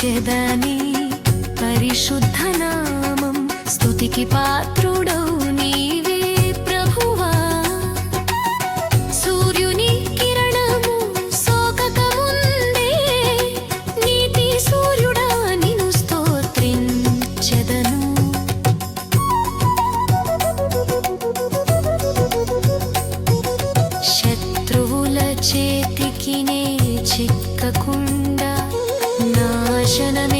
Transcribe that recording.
స్తుతించెదని పరిశుద్ధ నామం స్తుతికి పాత్రుడౌ నీవే ప్రభువా. సూర్యుని కిరణము సోకకముందే నీతి సూర్యుడా నిను స్తోత్రించెదను. శత్రువుల చేతికి నే చిక్కకుండా 写的你。